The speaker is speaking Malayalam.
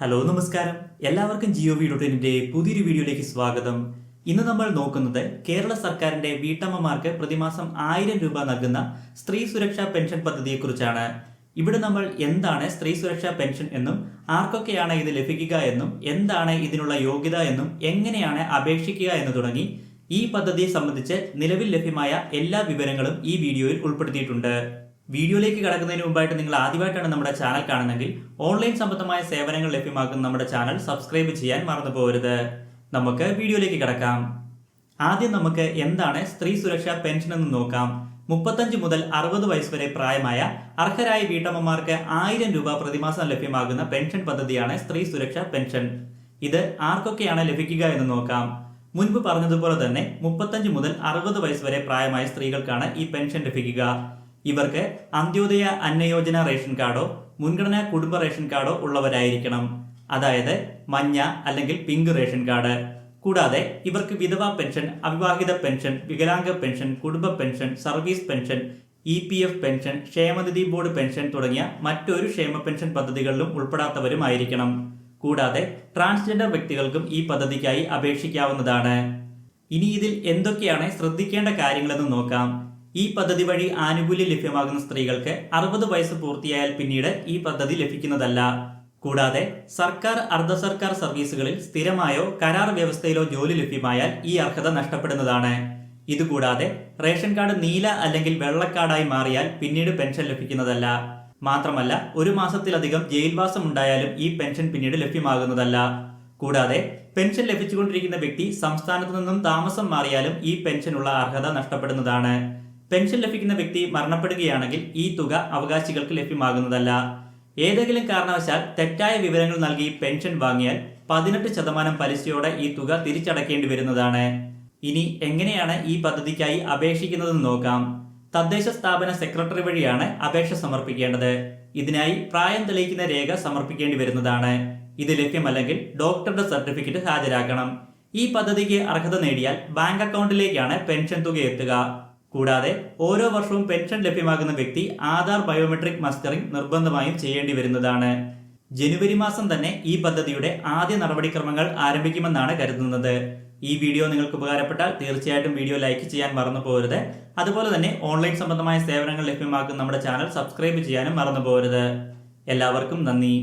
ഹലോ നമസ്കാരം. എല്ലാവർക്കും ജിയോ വി ഡോട്ട് പുതിയൊരു വീഡിയോയിലേക്ക് സ്വാഗതം. ഇന്ന് നമ്മൾ നോക്കുന്നത് കേരള സർക്കാരിന്റെ വീട്ടമ്മമാർക്ക് പ്രതിമാസം ആയിരം രൂപ നൽകുന്ന സ്ത്രീ സുരക്ഷാ പെൻഷൻ പദ്ധതിയെക്കുറിച്ചാണ്. ഇവിടെ നമ്മൾ എന്താണ് സ്ത്രീ സുരക്ഷാ പെൻഷൻ എന്നും ആർക്കൊക്കെയാണ് ഇത് ലഭിക്കുക എന്നും എന്താണ് ഇതിനുള്ള യോഗ്യത എന്നും എങ്ങനെയാണ് അപേക്ഷിക്കുക എന്ന് തുടങ്ങി ഈ പദ്ധതിയെ സംബന്ധിച്ച് നിലവിൽ ലഭ്യമായ എല്ലാ വിവരങ്ങളും ഈ വീഡിയോയിൽ ഉൾപ്പെടുത്തിയിട്ടുണ്ട്. വീഡിയോയിലേക്ക് കടക്കുന്നതിന് മുമ്പായിട്ട് നിങ്ങൾ ആദ്യമായിട്ടാണ് നമ്മുടെ ചാനൽ കാണുന്നതെങ്കിൽ ഓൺലൈൻ സംബന്ധമായ സേവനങ്ങൾ ലഭ്യമാക്കുന്ന നമ്മുടെ ചാനൽ സബ്സ്ക്രൈബ് ചെയ്യാൻ മറന്നു പോകരുത്. നമുക്ക് വീഡിയോയിലേക്ക് കിടക്കാം. ആദ്യം നമുക്ക് എന്താണ് സ്ത്രീ സുരക്ഷാ പെൻഷൻ എന്ന് നോക്കാം. മുപ്പത്തഞ്ച് മുതൽ അറുപത് വയസ്സ് വരെ പ്രായമായ അർഹരായ വീട്ടമ്മമാർക്ക് ആയിരം രൂപ പ്രതിമാസം ലഭ്യമാകുന്ന പെൻഷൻ പദ്ധതിയാണ് സ്ത്രീ സുരക്ഷാ പെൻഷൻ. ഇത് ആർക്കൊക്കെയാണ് ലഭിക്കുക എന്ന് നോക്കാം. മുൻപ് പറഞ്ഞതുപോലെ തന്നെ മുപ്പത്തഞ്ച് മുതൽ അറുപത് വയസ്സ് വരെ പ്രായമായ സ്ത്രീകൾക്കാണ് ഈ പെൻഷൻ ലഭിക്കുക. ഇവർക്ക് അന്ത്യോദയ അന്നയോജന റേഷൻ കാർഡോ മുൻഗണനാ കുടുംബ റേഷൻ കാർഡോ ഉള്ളവരായിരിക്കണം. അതായത് മഞ്ഞ അല്ലെങ്കിൽ പിങ്ക് റേഷൻ കാർഡ്. കൂടാതെ ഇവർക്ക് വിധവ പെൻഷൻ അവിവാഹിത പെൻഷൻ വികലാംഗ പെൻഷൻ കുടുംബ pension service pension E P F pension ക്ഷേമനിധി ബോർഡ് പെൻഷൻ തുടങ്ങിയ മറ്റൊരു ക്ഷേമ പെൻഷൻ പദ്ധതികളിലും ഉൾപ്പെടാത്തവരുമായിരിക്കണം. കൂടാതെ ട്രാൻസ്ജെൻഡർ വ്യക്തികൾക്കും ഈ പദ്ധതിക്കായി അപേക്ഷിക്കാവുന്നതാണ്. ഇനി ഇതിൽ എന്തൊക്കെയാണ് ശ്രദ്ധിക്കേണ്ട കാര്യങ്ങളെന്ന് നോക്കാം. ഈ പദ്ധതി വഴി ആനുകൂല്യം ലഭ്യമാകുന്ന സ്ത്രീകൾക്ക് അറുപത് വയസ്സ് പൂർത്തിയായാൽ പിന്നീട് ഈ പദ്ധതി ലഭിക്കുന്നതല്ല. കൂടാതെ സർക്കാർ അർദ്ധ സർക്കാർ സർവീസുകളിൽ സ്ഥിരമായോ കരാർ വ്യവസ്ഥയിലോ ജോലി ലഭ്യമായാൽ ഈ അർഹത നഷ്ടപ്പെടുന്നതാണ്. ഇതുകൂടാതെ റേഷൻ കാർഡ് നീല അല്ലെങ്കിൽ വെള്ളക്കാർഡായി മാറിയാൽ പിന്നീട് പെൻഷൻ ലഭിക്കുന്നതല്ല. മാത്രമല്ല ഒരു മാസത്തിലധികം ജയിൽവാസം ഉണ്ടായാലും ഈ പെൻഷൻ പിന്നീട് ലഭ്യമാകുന്നതല്ല. കൂടാതെ പെൻഷൻ ലഭിച്ചുകൊണ്ടിരിക്കുന്ന വ്യക്തി സംസ്ഥാനത്തു നിന്നും താമസം മാറിയാലും ഈ പെൻഷനുള്ള അർഹത നഷ്ടപ്പെടുന്നതാണ്. പെൻഷൻ ലഭിക്കുന്ന വ്യക്തി മരണപ്പെടുകയാണെങ്കിൽ ഈ തുക അവകാശികൾക്ക് ലഭ്യമാകുന്നതല്ല. ഏതെങ്കിലും കാരണവശാൽ തെറ്റായ വിവരങ്ങൾ നൽകി പെൻഷൻ വാങ്ങിയാൽ പതിനെട്ട് ശതമാനം പലിശയോടെ ഈ തുക തിരിച്ചടക്കേണ്ടി വരുന്നതാണ്. ഇനി എങ്ങനെയാണ് ഈ പദ്ധതിക്കായി അപേക്ഷിക്കുന്നതെന്ന് നോക്കാം. തദ്ദേശ സ്ഥാപന സെക്രട്ടറി വഴിയാണ് അപേക്ഷ സമർപ്പിക്കേണ്ടത്. ഇതിനായി പ്രായം തെളിയിക്കുന്ന രേഖ സമർപ്പിക്കേണ്ടി വരുന്നതാണ്. ഇത് ലഭ്യമല്ലെങ്കിൽ ഡോക്ടറുടെ സർട്ടിഫിക്കറ്റ് ഹാജരാക്കണം. ഈ പദ്ധതിക്ക് അർഹത നേടിയാൽ ബാങ്ക് അക്കൗണ്ടിലേക്കാണ് പെൻഷൻ തുക എത്തുക. കൂടാതെ ഓരോ വർഷവും പെൻഷൻ ലഭ്യമാകുന്ന വ്യക്തി ആധാർ ബയോമെട്രിക് മസ്റ്ററിംഗ് നിർബന്ധമായും ചെയ്യേണ്ടി വരുന്നതാണ്. ജനുവരി മാസം തന്നെ ഈ പദ്ധതിയുടെ ആദ്യ നടപടിക്രമങ്ങൾ ആരംഭിക്കുമെന്നാണ് കരുതുന്നത്. ഈ വീഡിയോ നിങ്ങൾക്ക് ഉപകാരപ്പെട്ടാൽ തീർച്ചയായിട്ടും വീഡിയോ ലൈക്ക് ചെയ്യാൻ മറന്നു പോകരുത്. അതുപോലെ തന്നെ ഓൺലൈൻ സംബന്ധമായ സേവനങ്ങൾ ലഭ്യമാക്കുന്ന നമ്മുടെ ചാനൽ സബ്സ്ക്രൈബ് ചെയ്യാനും മറന്നു പോകരുത്. എല്ലാവർക്കും നന്ദി.